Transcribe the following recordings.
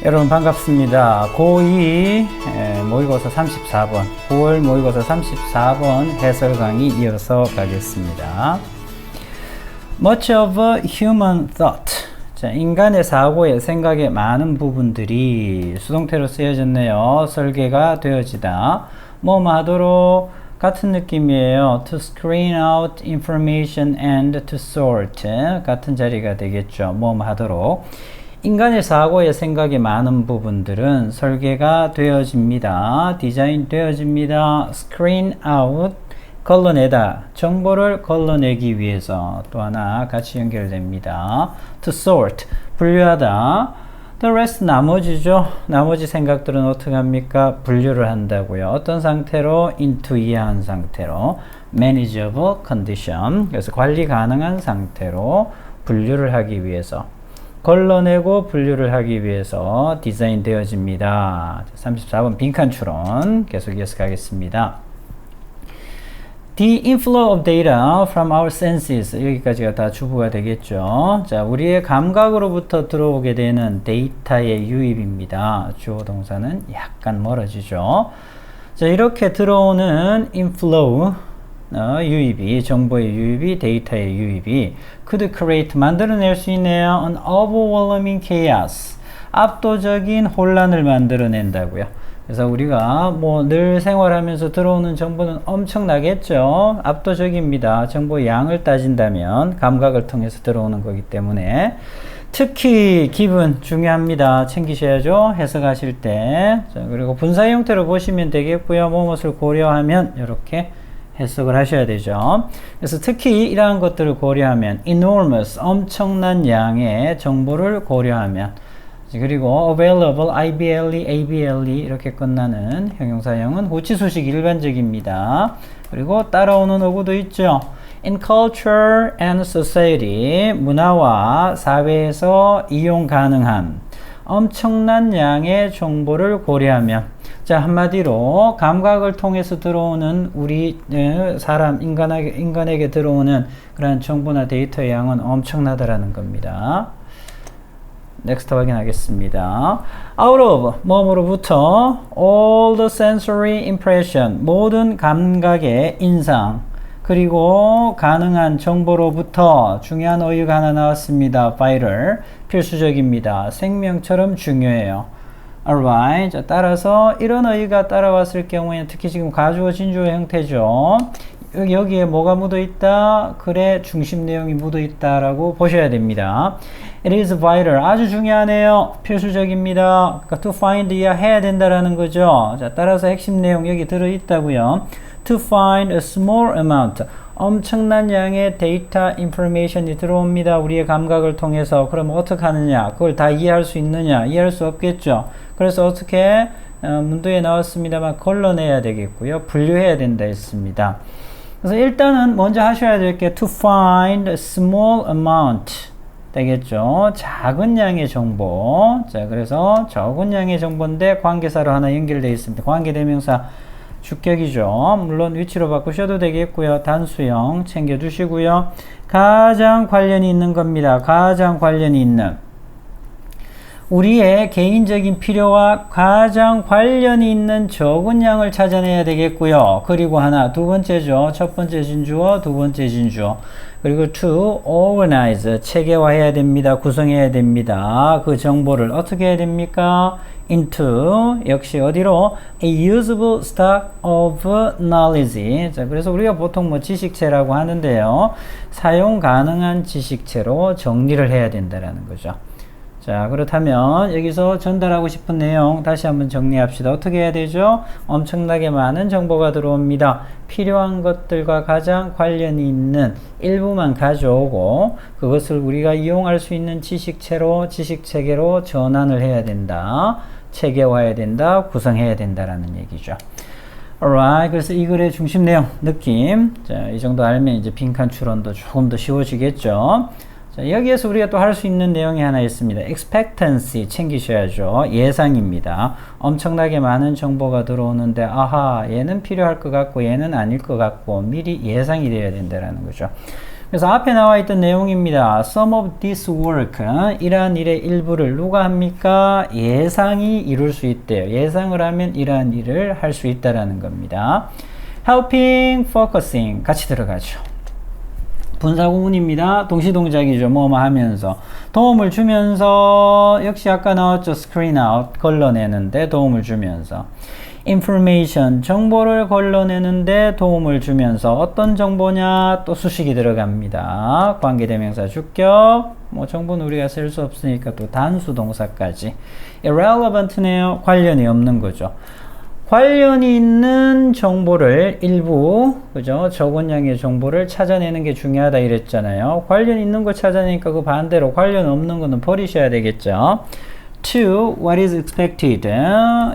여러분 반갑습니다. 고2 모의고사 34번, 9월 모의고사 34번 해설 강의 이어서 가겠습니다. Much of human thought. 자, 인간의 사고에 생각의 많은 부분들이 수동태로 쓰여졌네요. 설계가 되어지다. 뭐뭐 하도록 같은 느낌이에요. To screen out information and to sort. 같은 자리가 되겠죠. 뭐뭐 하도록. 인간의 사고의 생각이 많은 부분들은 설계가 되어집니다. 디자인 되어집니다. screen out 걸러내다 정보를 걸러내기 위해서 또 하나 같이 연결됩니다. to sort 분류하다 the rest 나머지죠. 나머지 생각들은 어떻게 합니까? 분류를 한다고요. 어떤 상태로 into 이해한 상태로 manageable condition 그래서 관리 가능한 상태로 분류를 하기 위해서 걸러내고 분류를 하기 위해서 디자인 되어집니다. 34번 빈칸 추론 계속 이어서 가겠습니다. The inflow of data from our senses 여기까지가 다 주부가 되겠죠. 자, 우리의 감각으로부터 들어오게 되는 데이터의 유입입니다. 주어 동사는 약간 멀어지죠. 자, 이렇게 들어오는 inflow 어, 유입이 정보의 유입이 데이터의 유입이 could create 만들어낼 수 있네요. an overwhelming chaos 압도적인 혼란을 만들어낸다고요. 그래서 우리가 뭐 늘 생활하면서 들어오는 정보는 엄청나겠죠. 압도적입니다. 정보의 양을 따진다면 감각을 통해서 들어오는 거기 때문에 특히 기분 중요합니다. 챙기셔야죠. 해석하실 때. 자, 그리고 분사 형태로 보시면 되겠고요. 무엇을 고려하면 이렇게 해석을 하셔야 되죠. 그래서 특히 이러한 것들을 고려하면 enormous 엄청난 양의 정보를 고려하면 그리고 available, IBLE, ABLE 이렇게 끝나는 형용사형은 후치수식 일반적입니다. 그리고 따라오는 어구도 있죠. In culture and society, 문화와 사회에서 이용 가능한 엄청난 양의 정보를 고려하면 자 한마디로 감각을 통해서 들어오는 우리 사람 인간에게, 인간에게 들어오는 그런 정보나 데이터의 양은 엄청나다라는 겁니다. 넥스트 확인하겠습니다. Out of 뭐뭐로부터 all the sensory impression 모든 감각의 인상 그리고 가능한 정보로부터 중요한 어휘가 하나 나왔습니다. vital 필수적입니다. 생명처럼 중요해요. Alright. 자, 따라서 이런 어휘가 따라왔을 경우에는 특히 지금 가주어 진주어 형태죠. 여기에 뭐가 묻어 있다? 글의 중심 내용이 묻어 있다라고 보셔야 됩니다. It is vital. 아주 중요하네요. 필수적입니다. 그러니까 to find 이야 해야 된다라는 거죠. 자, 따라서 핵심 내용 여기 들어 있다고요. To find a small amount. 엄청난 양의 데이터 인포메이션이 들어옵니다. 우리의 감각을 통해서. 그럼 어떻게 하느냐? 그걸 다 이해할 수 있느냐? 이해할 수 없겠죠. 그래서 어떻게 어, 문도에 나왔습니다만 걸러내야 되겠고요. 분류해야 된다 했습니다. 그래서 일단은 먼저 하셔야 될 게 to find small amount 되겠죠. 작은 양의 정보. 자, 그래서 적은 양의 정보인데 관계사로 하나 연결되어 있습니다. 관계대명사 주격이죠. 물론 위치로 바꾸셔도 되겠고요. 단수형 챙겨두시고요. 가장 관련이 있는 겁니다. 가장 관련이 있는. 우리의 개인적인 필요와 가장 관련이 있는 적은 양을 찾아내야 되겠고요. 그리고 하나, 두 번째죠. 첫 번째 진주어, 두 번째 진주어. 그리고 to organize, 체계화해야 됩니다. 구성해야 됩니다. 그 정보를 어떻게 해야 됩니까? into, 역시 어디로? a usable stock of knowledge. 자, 그래서 우리가 보통 뭐 지식체라고 하는데요. 사용 가능한 지식체로 정리를 해야 된다라는 거죠. 자, 그렇다면 여기서 전달하고 싶은 내용 다시 한번 정리합시다. 어떻게 해야 되죠? 엄청나게 많은 정보가 들어옵니다. 필요한 것들과 가장 관련이 있는 일부만 가져오고 그것을 우리가 이용할 수 있는 지식체로 지식체계로 전환을 해야 된다. 체계화해야 된다. 구성해야 된다라는 얘기죠. alright. 그래서 이 글의 중심 내용, 느낌. 자, 이 정도 알면 이제 빈칸 추론도 조금 더 쉬워지겠죠. 자, 여기에서 우리가 또 할 수 있는 내용이 하나 있습니다. expectancy 챙기셔야죠. 예상입니다. 엄청나게 많은 정보가 들어오는데 아하 얘는 필요할 것 같고 얘는 아닐 것 같고 미리 예상이 되어야 된다는 거죠. 그래서 앞에 나와 있던 내용입니다. Some of this work, 이러한 일의 일부를 누가 합니까? 예상이 이룰 수 있대요. 예상을 하면 이러한 일을 할 수 있다라는 겁니다. helping, focusing 같이 들어가죠. 분사구문입니다. 동시동작이죠. 뭐뭐 하면서 도움을 주면서 역시 아까 나왔죠. screen out 걸러내는데 도움을 주면서 information 정보를 걸러내는데 도움을 주면서 어떤 정보냐 또 수식이 들어갑니다. 관계대명사 주격 뭐 정보는 우리가 쓸 수 없으니까 또 단수 동사까지 irrelevant네요. 관련이 없는 거죠. 관련이 있는 정보를 일부 그죠? 적은량의 정보를 찾아내는 게 중요하다 이랬잖아요. 관련 있는 거 찾아내니까 그 반대로 관련 없는 거는 버리셔야 되겠죠. To what is expected.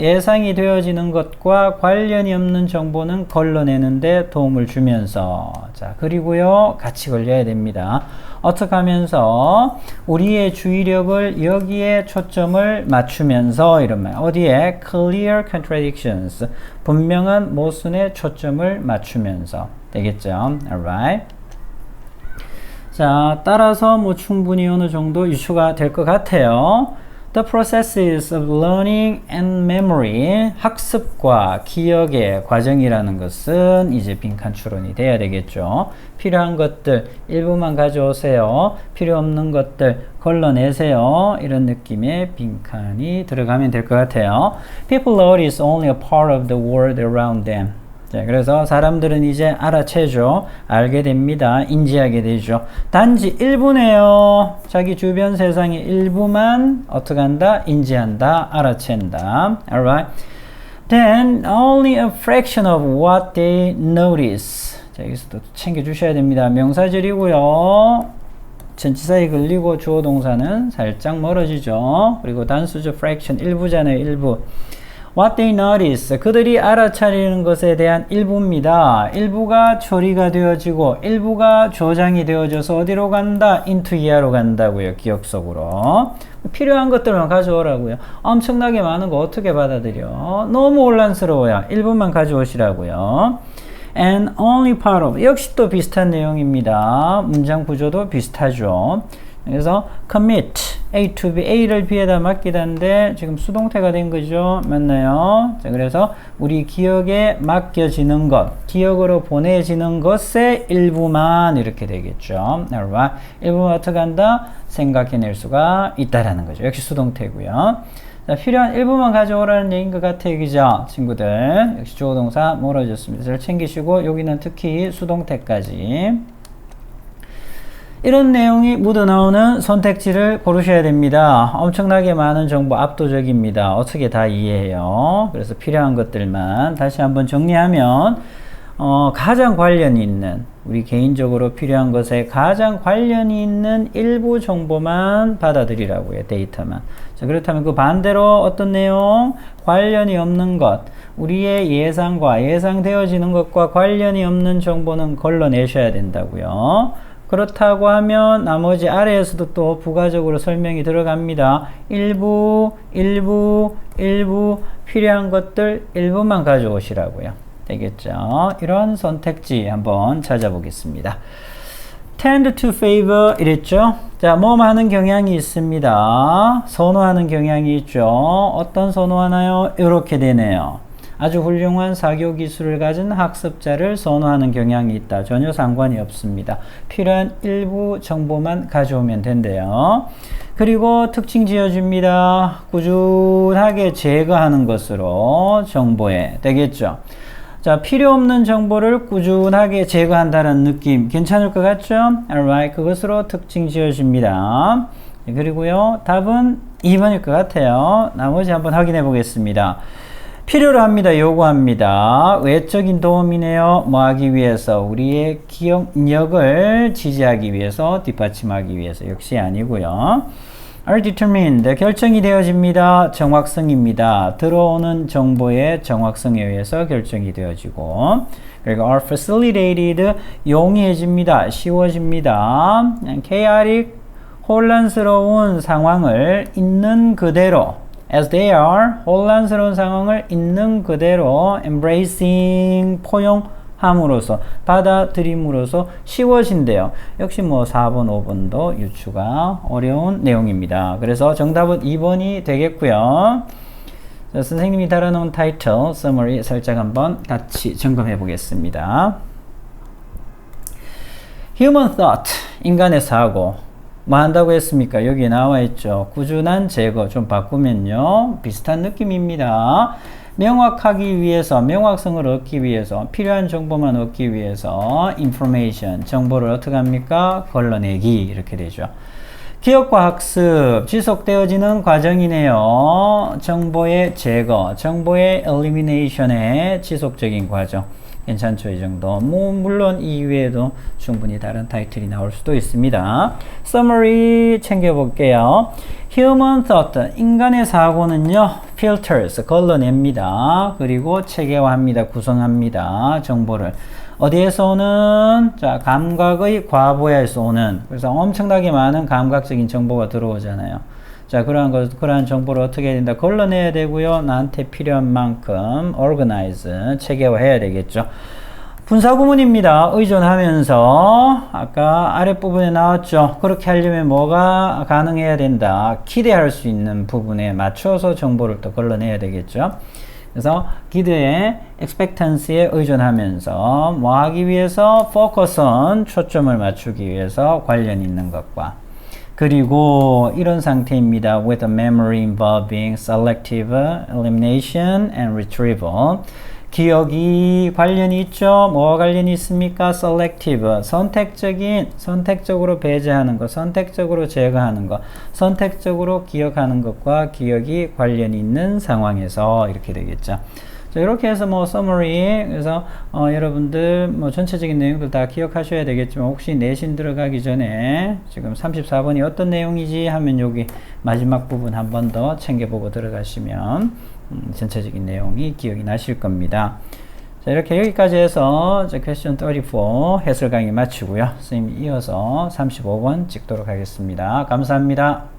예상이 되어지는 것과 관련이 없는 정보는 걸러내는데 도움을 주면서. 자 그리고요 같이 걸려야 됩니다 어떻게 하면서 우리의 주의력을 여기에 초점을 맞추면서 이런 말. 어디에? clear contradictions. 분명한 모순에 초점을 맞추면서. 되겠죠? Alright. 자 따라서 뭐 충분히 어느 정도 유추가 될 것 같아요 The processes of learning and memory, 학습과 기억의 과정이라는 것은 이제 빈칸 추론이 돼야 되겠죠. 필요한 것들 일부만 가져오세요. 필요 없는 것들 걸러내세요. 이런 느낌의 빈칸이 들어가면 될 것 같아요. People notice only a part of the world around them. 자, 그래서 사람들은 이제 알아채죠. 알게 됩니다. 인지하게 되죠. 단지 일부네요. 자기 주변 세상의 일부만 어떻게 한다? 인지한다. 알아챈다. Alright. Then only a fraction of what they notice. 자, 여기서도 챙겨주셔야 됩니다. 명사절이고요. 전치사에 걸리고 주어 동사는 살짝 멀어지죠. 그리고 단수죠. fraction 일부잖아요. 일부. What they notice. 그들이 알아차리는 것에 대한 일부입니다. 일부가 처리가 되어지고 일부가 저장이 되어져서 어디로 간다? into 이하로 간다고요. 기억 속으로. 필요한 것들만 가져오라고요. 엄청나게 많은 거 어떻게 받아들여? 너무 혼란스러워요. 일부만 가져오시라고요. And only part of. 역시 또 비슷한 내용입니다. 문장 구조도 비슷하죠. 그래서 commit A to B, A를 B에다 맡기다는데 지금 수동태가 된 거죠. 맞나요? 자, 그래서 우리 기억에 맡겨지는 것, 기억으로 보내지는 것의 일부만 이렇게 되겠죠. alright. 일부만 어떻게 한다? 생각해낼 수가 있다라는 거죠. 역시 수동태고요. 자, 필요한 일부만 가져오라는 얘기인 것 같아요. 그죠? 친구들. 역시 주어동사 멀어졌습니다. 잘 챙기시고 여기는 특히 수동태까지 이런 내용이 묻어 나오는 선택지를 고르셔야 됩니다. 엄청나게 많은 정보 압도적입니다. 어떻게 다 이해해요? 그래서 필요한 것들만 다시 한번 정리하면 어, 가장 관련이 있는 우리 개인적으로 필요한 것에 가장 관련이 있는 일부 정보만 받아들이라고요. 데이터만. 자, 그렇다면 그 반대로 어떤 내용? 관련이 없는 것. 우리의 예상과 예상되어지는 것과 관련이 없는 정보는 걸러내셔야 된다고요. 그렇다고 하면 나머지 아래에서도 또 부가적으로 설명이 들어갑니다. 일부, 일부, 일부 필요한 것들 일부만 가져오시라고요. 되겠죠? 이런 선택지 한번 찾아보겠습니다. tend to favor 이랬죠? 자, 뭐 하는 경향이 있습니다. 선호하는 경향이 있죠. 어떤 선호하나요? 이렇게 되네요. 아주 훌륭한 사교 기술을 가진 학습자를 선호하는 경향이 있다. 전혀 상관이 없습니다. 필요한 일부 정보만 가져오면 된대요. 그리고 특징 지어줍니다. 꾸준하게 제거하는 것으로 정보에 되겠죠. 자, 필요 없는 정보를 꾸준하게 제거한다는 느낌 괜찮을 것 같죠? alright. 그것으로 특징 지어줍니다. 그리고요, 답은 2번일 것 같아요. 나머지 한번 확인해 보겠습니다. 필요로 합니다. 요구합니다. 외적인 도움이네요. 뭐 하기 위해서? 우리의 기억력을 지지하기 위해서, 뒷받침하기 위해서. 역시 아니고요. are determined. 결정이 되어집니다. 정확성입니다. 들어오는 정보의 정확성에 의해서 결정이 되어지고. 그리고 are facilitated. 용이해집니다. 쉬워집니다. chaotic. 혼란스러운 상황을 있는 그대로 as they are 혼란스러운 상황을 있는 그대로 embracing 포용 함으로써 받아들임으로써 쉬워진대요. 역시 뭐 4번, 5번도 유추가 어려운 내용입니다. 그래서 정답은 2번이 되겠고요. 자, 선생님이 달아놓은 타이틀, summary 살짝 한번 같이 점검해 보겠습니다. Human thought, 인간의 사고. 뭐 한다고 했습니까? 여기에 나와 있죠. 꾸준한 제거 좀 바꾸면요. 비슷한 느낌입니다. 명확하기 위해서, 명확성을 얻기 위해서, 필요한 정보만 얻기 위해서 information, 정보를 어떻게 합니까? 걸러내기 이렇게 되죠. 기억과 학습, 지속되어지는 과정이네요. 정보의 제거, 정보의 elimination의 지속적인 과정. 괜찮죠, 이 정도. 뭐, 물론 이 이외에도 충분히 다른 타이틀이 나올 수도 있습니다. summary 챙겨볼게요. human thought, 인간의 사고는요, filters, 걸러냅니다. 그리고 체계화합니다. 구성합니다. 정보를. 어디에서 오는? 자, 감각의 과보야에서 오는. 그래서 엄청나게 많은 감각적인 정보가 들어오잖아요. 자, 그러한 것, 그러한 정보를 어떻게 해야 된다? 걸러내야 되고요. 나한테 필요한 만큼 organize, 체계화해야 되겠죠. 분사구문입니다. 의존하면서 아까 아랫부분에 나왔죠. 그렇게 하려면 뭐가 가능해야 된다. 기대할 수 있는 부분에 맞춰서 정보를 또 걸러내야 되겠죠. 그래서 기대의 expectancy에 의존하면서 뭐 하기 위해서 focus on 초점을 맞추기 위해서 관련 있는 것과 그리고 이런 상태입니다. with a memory involving selective elimination and retrieval. 기억이 관련이 있죠. 뭐와 관련이 있습니까? selective, 선택적인, 선택적으로 배제하는 것, 선택적으로 제거하는 것, 선택적으로 기억하는 것과 기억이 관련이 있는 상황에서 이렇게 되겠죠. 자, 이렇게 해서 뭐 summary 그래서 어, 여러분들 뭐 전체적인 내용들 다 기억하셔야 되겠지만 혹시 내신 들어가기 전에 지금 34번이 어떤 내용이지 하면 여기 마지막 부분 한 번 더 챙겨보고 들어가시면 음, 전체적인 내용이 기억이 나실 겁니다. 자, 이렇게 여기까지 해서 자, question 34 해설 강의 마치고요. 선생님이 이어서 35번 찍도록 하겠습니다. 감사합니다.